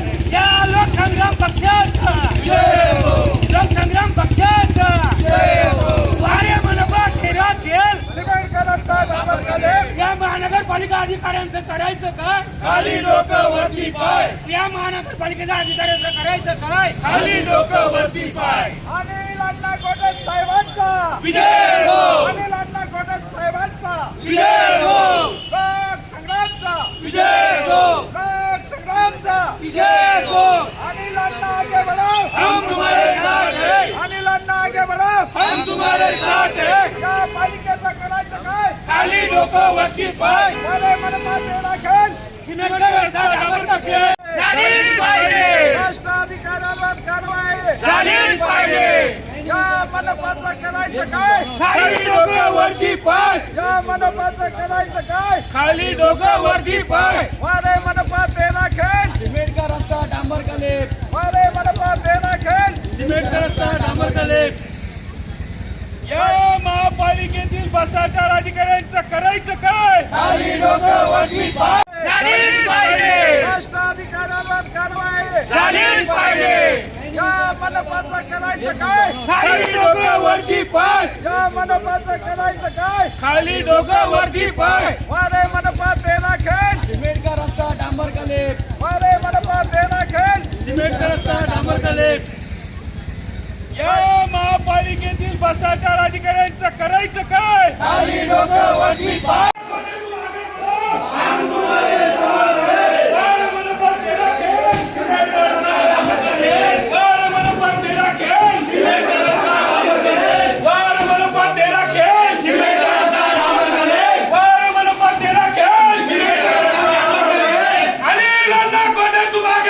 लोकसंग्राम पक्षाचा. लोकसंग्राम पक्षाचा. वारे मनपत हिरो खेळ. या महानगरपालिका अधिकाऱ्यांचं करायचं काय? खाली डोकं वरती पाय. या महानगरपालिकेच्या अधिकाऱ्यांचं करायचं काय? खाली डोकं वरती पाय अनिल अण्णा गोटक साहेबांचा विजय हो अनिल अण्णा गोटक साहेबांचा विजय हो लोक संग्रामचा विजय हो. लोक संग्रामचा. विजय हो. अनिल अण्णा आगे बढ़ो हम तुम्हारे साथ हैं. अनिल अण्णा आगे बढ़ो हम तुम्हारे साथ हैं. या पालिकेचं करायचं काय? खाली डोकं वरती पाय. मनपाते राखेल डांबर टाकेल. झालीच पाहिजे राष्ट्राधिकाऱ्यांवर कारवाई झालीच पाहिजे या मनपाचं करायचं काय खाली डोकं वरती पाय. या मनपाचं करायचं काय? खाली डोकं वरती पाय. वाले मनपाते राखेल सिमेंट का रस्ता डांबर का लेप वाले मनपाते राखेल सिमेंट रस्ता डांबर कलेप या महापालिकेतील भ्रष्टाचार अधिकाऱ्यांचं करायचं काय? खाली डोकं वरती पाय. झालीच पाहिजे. राष्ट्राधिकाऱ्यांवर कारवाई. झालीच पाहिजे. या मनपाचं करायचं काय? वरती पाय. या मनपाचं करायचं काय? खाली डोकं वरती पाय. वारे मनपाते राखेल सिमेंट का रस्ता डांबर का लेप वारे मनपाते राखेल सिमेंट रस्ता डांबर कलेप. या महापालिकेतील भ्रष्टाचार अधिकाऱ्यांचं करायचं काय? खाली डोकं वरती पाय. Preto Magalhães!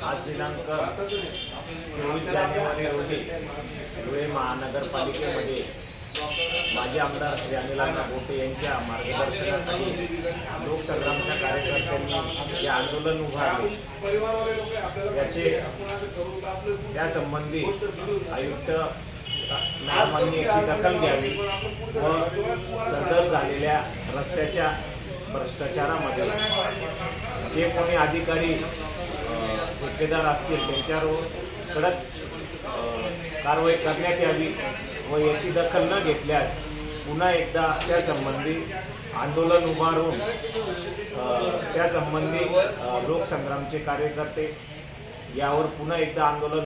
आज दिनांक चोवीस जानेवारी रोजी धुळे महानगरपालिकेमध्ये माजी आमदार श्री अनिलांना गोटे यांच्या मार्गदर्शनाखाली लोकसंग्रामच्या कार्यकर्त्यांनी जे आंदोलन उभारले. याचे त्यासंबंधी आयुक्त याची दखल घ्यावी व सदर झालेल्या रस्त्याच्या भ्रष्टाचारामध्ये जे कोणी अधिकारी अ, ठेकेदार असतील त्यांच्यावर कडक कारवाई करण्यात यावी व याची दखल न घेतल्यास पुन्हा एकदा त्यासंबंधी आंदोलन उभारून त्यासंबंधी लोकसंग्रामचे कार्यकर्ते यावर पुन्हा एकदा आंदोलन